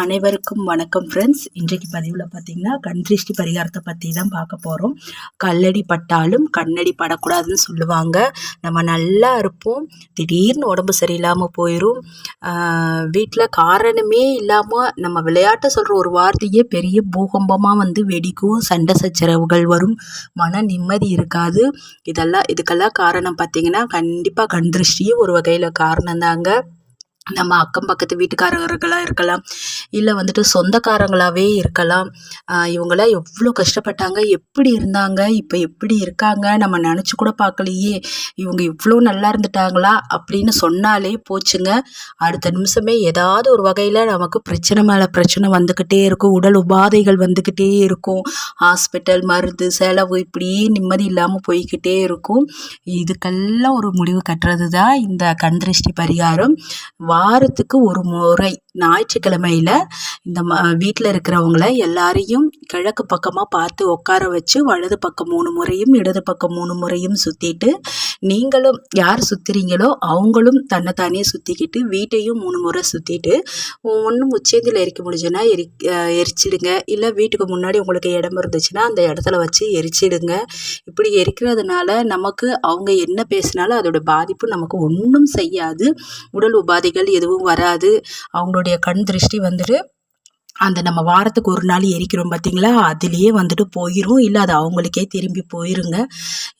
அனைவருக்கும் வணக்கம் ஃப்ரெண்ட்ஸ் இன்றைக்கு பதிவில் பார்த்தீங்கன்னா கண்திருஷ்டி பரிகாரத்தை பற்றி தான் பார்க்க போகிறோம் கல்லடி பட்டாலும் கண்ணடி படக்கூடாதுன்னு சொல்லுவாங்க. நம்ம நல்லா இருப்போம். திடீர்னு உடம்பு சரியில்லாமல் போயிடும் வீட்டில் காரணமே இல்லாமல் நம்ம விளையாட்டை சொல்கிற ஒரு வார்த்தையே பெரிய பூகம்பமாக வந்து வெடிக்கும். சண்டை சச்சரவுகள் வரும். மன நிம்மதி இருக்காது. இதெல்லாம் இதுக்கெல்லாம் காரணம் பார்த்திங்கன்னா கண்டிப்பாக கண்திருஷ்டியும் ஒரு வகையில் காரணம் தாங்க நம்ம அக்கம் பக்கத்து வீட்டுக்காரர்களாக இருக்கலாம் இல்லை வந்துட்டு சொந்தக்காரங்களாகவே இருக்கலாம். இவங்களாம் எவ்வளோ கஷ்டப்பட்டாங்க எப்படி இருந்தாங்க இப்போ எப்படி இருக்காங்க நம்ம நினச்சி கூட பார்க்கலையே இவங்க இவ்வளோ நல்லா இருந்துட்டாங்களா அப்படின்னு சொன்னாலே போச்சுங்க. அடுத்த நிமிஷமே ஏதாவது ஒரு வகையில் நமக்கு பிரச்சனை மேலே பிரச்சனை வந்துக்கிட்டே இருக்கும் உடல் உபாதைகள் வந்துக்கிட்டே இருக்கும் ஹாஸ்பிட்டல் மருந்து செலவு இப்படியே நிம்மதி இல்லாமல் போய்கிட்டே இருக்கும். இதுக்கெல்லாம் ஒரு முடிவு கட்டுறது தான் இந்த கண்திருஷ்டி பரிகாரம். வாரத்துக்கு ஒரு முறை. ஞாயிற்றுக்கிழமையில இந்த ம வீட்டில் இருக்கிறவங்கள எல்லாரையும் கிழக்கு பக்கமாக பார்த்து உட்கார வச்சு வலது பக்கம் மூணு முறையும் இடது பக்கம் மூணு முறையும் சுற்றிட்டு நீங்களும் யார் சுற்றுறீங்களோ அவங்களும் தன்னைத்தானே சுற்றிக்கிட்டு வீட்டையும் மூணு முறை சுற்றிட்டு ஒன்றும் உச்சேந்தியில் எரிக்க முடிஞ்சுன்னா எரி எரிச்சிடுங்க. இல்லை வீட்டுக்கு முன்னாடி உங்களுக்கு இடம் இருந்துச்சுன்னா அந்த இடத்துல வச்சு எரிச்சிடுங்க. இப்படி எரிக்கிறதுனால நமக்கு அவங்க என்ன பேசினாலும் அதோட பாதிப்பு நமக்கு ஒன்றும் செய்யாது. உடல் உபாதைகள் எதுவும் வராது. அவங்களோட அவங்களுடைய கண் திருஷ்டி வந்துட்டு அந்த நம்ம வாரத்துக்கு ஒரு நாள் எரிக்கிறோம் பார்த்தீங்களா அதுலேயே வந்துட்டு போயிடும் இல்லை அது அவங்களுக்கே திரும்பி போயிருங்க.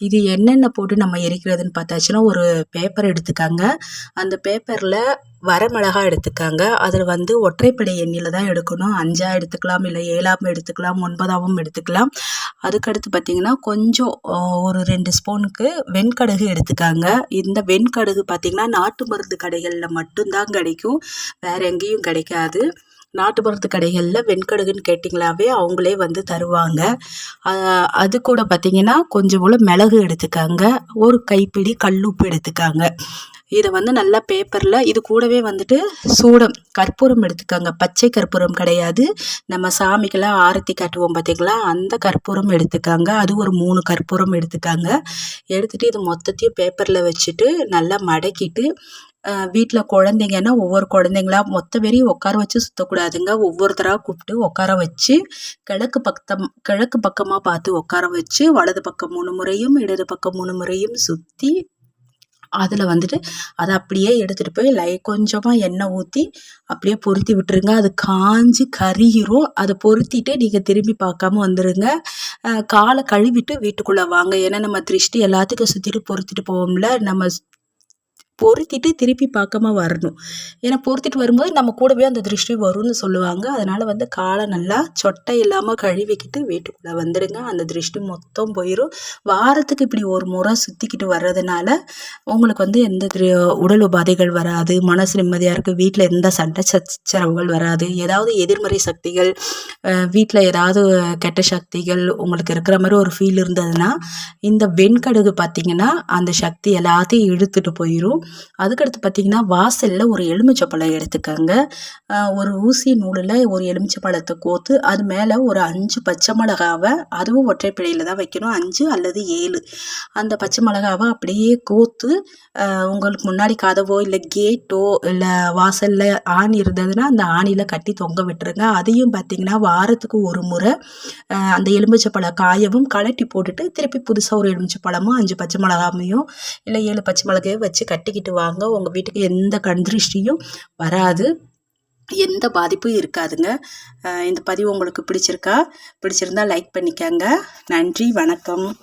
இது என்னென்ன போட்டு நம்ம எரிக்கிறதுன்னு பார்த்தாச்சுன்னா ஒரு பேப்பர் எடுத்துக்காங்க. அந்த பேப்பரில் வரமிளகா எடுத்துக்காங்க. அதில் வந்து ஒற்றைப்படை எண்ணில் தான் எடுக்கணும். அஞ்சாக எடுத்துக்கலாம் இல்லை ஏழாம் எடுத்துக்கலாம் ஒன்பதாவும் எடுத்துக்கலாம். அதுக்கடுத்து பார்த்திங்கன்னா கொஞ்சம் ஒரு ரெண்டு ஸ்பூனுக்கு வெண்கடுகு எடுத்துக்காங்க. இந்த வெண்கடுகு பார்த்திங்கன்னா நாட்டு மருந்து கடைகளில் மட்டும்தான் கிடைக்கும். வேறு எங்கேயும் கிடைக்காது. நாட்டு மருந்து கடைகளில் வெண்கடுகுன்னு கேட்டிங்களாவே அவங்களே வந்து தருவாங்க. அது கூட பார்த்திங்கன்னா கொஞ்சம் போல் மிளகு எடுத்துக்காங்க. ஒரு கைப்பிடி கல்லுப்பு எடுத்துக்காங்க. இதை வந்து நல்லா பேப்பரில் இது கூடவே வந்துட்டு சூடம் கற்பூரம் எடுத்துக்காங்க. பச்சை கற்பூரம் கிடையாது. நம்ம சாமிக்கெல்லாம் ஆரத்தி காட்டுவோம் பார்த்திங்களா அந்த கற்பூரம் எடுத்துக்காங்க. அது ஒரு மூணு கற்பூரம் எடுத்துக்காங்க. எடுத்துகிட்டு இது மொத்தத்தையும் பேப்பரில் வச்சுட்டு நல்லா மடக்கிட்டு வீட்டில் குழந்தைங்கன்னா ஒவ்வொரு குழந்தைங்களா மொத்த பேரையும் உட்கார வச்சு சுற்றக்கூடாதுங்க ஒவ்வொருத்தராக கூப்பிட்டு உட்கார வச்சு கிழக்கு பக்கம் கிழக்கு பக்கமாக பார்த்து உட்கார வச்சு வலது பக்கம் மூணு முறையும் இடது பக்கம் மூணு முறையும் சுற்றி அதில் வந்துட்டு அதை அப்படியே எடுத்துகிட்டு போய் லை கொஞ்சமாக எண்ணெய் ஊற்றி அப்படியே பொருத்தி விட்டுருங்க. அது காஞ்சி கருகிரும். அதை பொருத்திட்டு நீங்கள் திரும்பி பார்க்காம வந்துடுங்க காலை கழுவிட்டு வீட்டுக்குள்ளே வாங்க. ஏன்னா நம்ம திருஷ்டி எல்லாத்துக்கும் சுற்றிட்டு பொருத்திட்டு போவோம்ல. நம்ம பொருத்திட்டு திருப்பி பார்க்காம வரணும். ஏன்னா பொருத்திட்டு வரும்போது நம்ம கூடவே அந்த திருஷ்டி வரும்னு சொல்லுவாங்க. அதனால் வந்து காலை நல்லா சொட்டை இல்லாமல் கழுவிக்கிட்டு வீட்டுக்குள்ளே வந்துடுங்க. அந்த திருஷ்டி மொத்தம் போயிடும் வாரத்துக்கு இப்படி ஒரு முறை சுற்றிக்கிட்டு வர்றதுனால உங்களுக்கு வந்து எந்த உடல் உபாதைகள் வராது. மனசு நிம்மதியாக இருக்குது வீட்டில் எந்த சண்டை சச்சரவுகள் வராது. ஏதாவது எதிர்மறை சக்திகள் வீட்டில் ஏதாவது கெட்ட சக்திகள் உங்களுக்கு இருக்கிற மாதிரி ஒரு ஃபீல் இருந்ததுன்னா இந்த வெண்கடுகு பார்த்திங்கன்னா அந்த சக்தி எல்லாத்தையும் இழுத்துட்டு போயிடும் அதுக்கடுத்து பார்த்திங்கன்னா வாசலில் ஒரு எலுமிச்சப்பழம் எடுத்துக்கோங்க. ஒரு ஊசி நூலில் ஒரு எலுமிச்சப்பழத்தை கோத்து அது மேலே ஒரு அஞ்சு பச்சை மிளகாவை அதுவும் ஒற்றைப்பிழையில் தான் வைக்கணும். அஞ்சு அல்லது ஏழு. அந்த பச்சை மிளகாவை அப்படியே கோத்து உங்களுக்கு முன்னாடி கதவோ இல்லை கேட்டோ இல்லை வாசலில் ஆணி இருந்ததுன்னா அந்த ஆணியில் கட்டி தொங்க விட்டுருங்க. அதையும் பார்த்திங்கன்னா வாரத்துக்கு ஒரு முறை அந்த எலுமிச்சப்பழ காயவும் கலட்டி போட்டுட்டு திருப்பி புதுசாக ஒரு எலுமிச்சப்பழமும் அஞ்சு பச்சை மிளகாமையும் இல்லை ஏழு பச்சை மிளகையும் வச்சு கட்டி கட்டிக்கிட்டு வாங்க. உங்கள் வீட்டுக்கு எந்த கண்திருஷ்டியும் வராது. எந்த பாதிப்பும் இருக்காதுங்க. இந்த பதிவு உங்களுக்கு பிடிச்சிருக்கா? பிடிச்சிருந்தா லைக் பண்ணிக்கங்க. நன்றி. வணக்கம்.